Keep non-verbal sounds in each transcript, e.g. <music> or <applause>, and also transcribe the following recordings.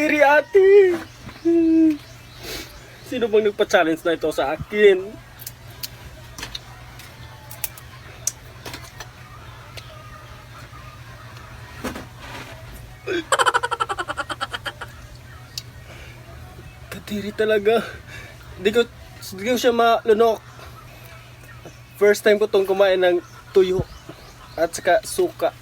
Kadiri ate. Sino bang nagpa-challenge na ito sa akin? Kadiri talaga. Hindi ko, hindi ko siya malunok. First time ko tong kumain ng tuyo at saka suka.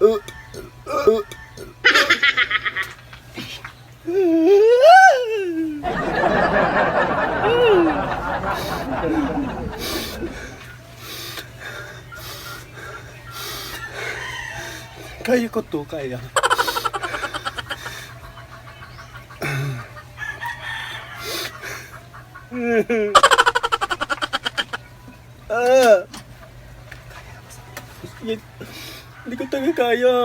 Uh. Uh. Uh. Kaya ko to, kaya. ah. Yan- Hindi ko talaga kaya.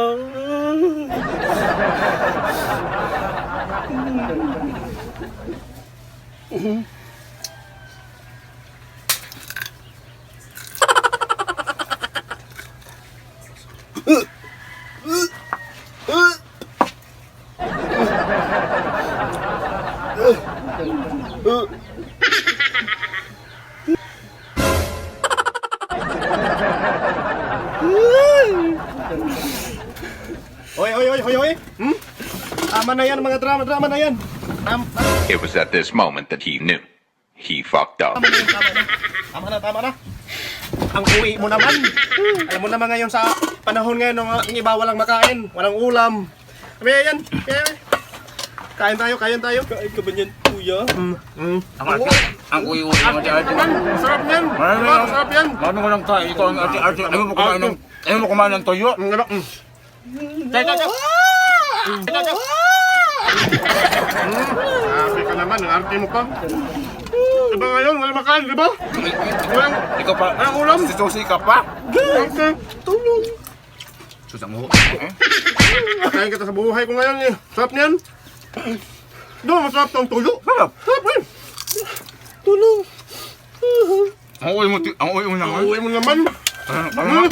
<laughs> Hoy, hoy, hoy, hoy, hoy. Hmm? Tama na yan, mga drama, drama na yan. Tama, It was at this moment that he knew. He fucked up. tama na yan, tama na. Tama na, tama na. Ang uwi mo naman. Alam mo naman ngayon sa panahon ngayon ng ang iba walang makain, walang ulam. Kaya yan, kaya yan. Kain tayo, kain tayo. Kain ka ba niyan, kuya? Mm, mm. Ang ate, ang uwi-uwi ng ate-ate. Yan, Sarap yan. Marami. Sarap yan. Ano mo lang tayo, ikaw ang ate-ate. Ayaw mo kumain ng, ayaw mo kumain ng toyo. Mm, ano, mm. Tayo, tayo. Tayo, tayo. Sabi ka naman, ang arte mo pa. Diba ngayon, wala makain, diba? Walang, Ikaw pa, walang ulam. sususi ka pa. Okay. Tulong. Susang mo. Eh? Kain kita sa buhay ko ngayon eh. Sarap niyan. Doon, masarap tong tuyo. Sarap. Sarap eh. Tulong. Ang uwi mo, ti- ang uwi mo naman. Uwi mo naman. Ah, Hmm.